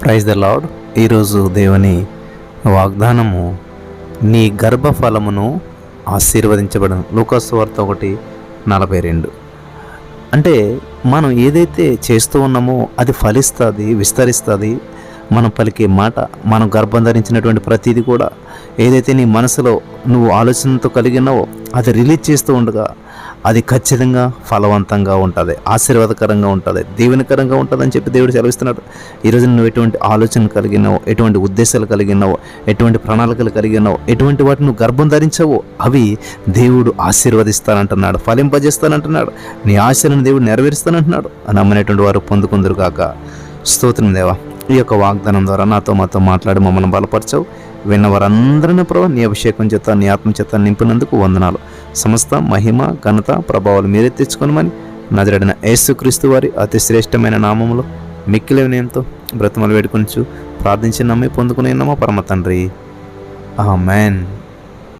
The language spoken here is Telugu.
ప్రైజ్ ద లాడ్ ఈరోజు దేవుని వాగ్దానము నీ గర్భఫలమును ఆశీర్వదించబడను. లూకాసు వార్త ఒకటి నలభై రెండు. అంటే మనం ఏదైతే చేస్తూ ఉన్నామో అది ఫలిస్తుంది విస్తరిస్తుంది మనం పలికే మాట మనం గర్భం ధరించినటువంటి ప్రతిదీ కూడా ఏదైతే నీ మనసులో నువ్వు ఆలోచనతో కలిగినావో అది రిలీజ్ చేస్తూ ఉండగా అది ఖచ్చితంగా ఫలవంతంగా ఉంటుంది ఆశీర్వాదకరంగా ఉంటుంది దీవెనకరంగా ఉంటుంది అని చెప్పి దేవుడు సెలవిస్తున్నాడు. ఈరోజు నువ్వు ఎటువంటి ఆలోచన కలిగినావో ఎటువంటి ఉద్దేశాలు కలిగినావో ఎటువంటి ప్రణాళికలు కలిగినావో ఎటువంటి వాటిని నువ్వు గర్భం ధరించావో అవి దేవుడు ఆశీర్వదిస్తానంటున్నాడు ఫలింపజేస్తానంటున్నాడు నీ ఆశలను దేవుడు నెరవేరుస్తానంటున్నాడు నమ్మినటువంటి వారు పొందుకుందరు కాక స్తోత్రం దేవా ఈ యొక్క వాగ్దానం ద్వారా నాతో మాతో మాట్లాడి మమ్మల్ని బలపరచవు. విన్న వారందరిని ప్రభావ నీ అభిషేకం చేత నీ ఆత్మ చేత నింపినందుకు వందనాలు. సమస్త మహిమ ఘనత ప్రభావాలు మీరే తెచ్చుకోనమని నజరడిన యేసుక్రీస్తు వారి అతి శ్రేష్టమైన నామములో మిక్కిలి వినయంతో బ్రతమలు వేడుకొంచు ప్రార్థించి నమ్మి పొందుకునే నమ్మ పరమ తండ్రి. ఆమెన్.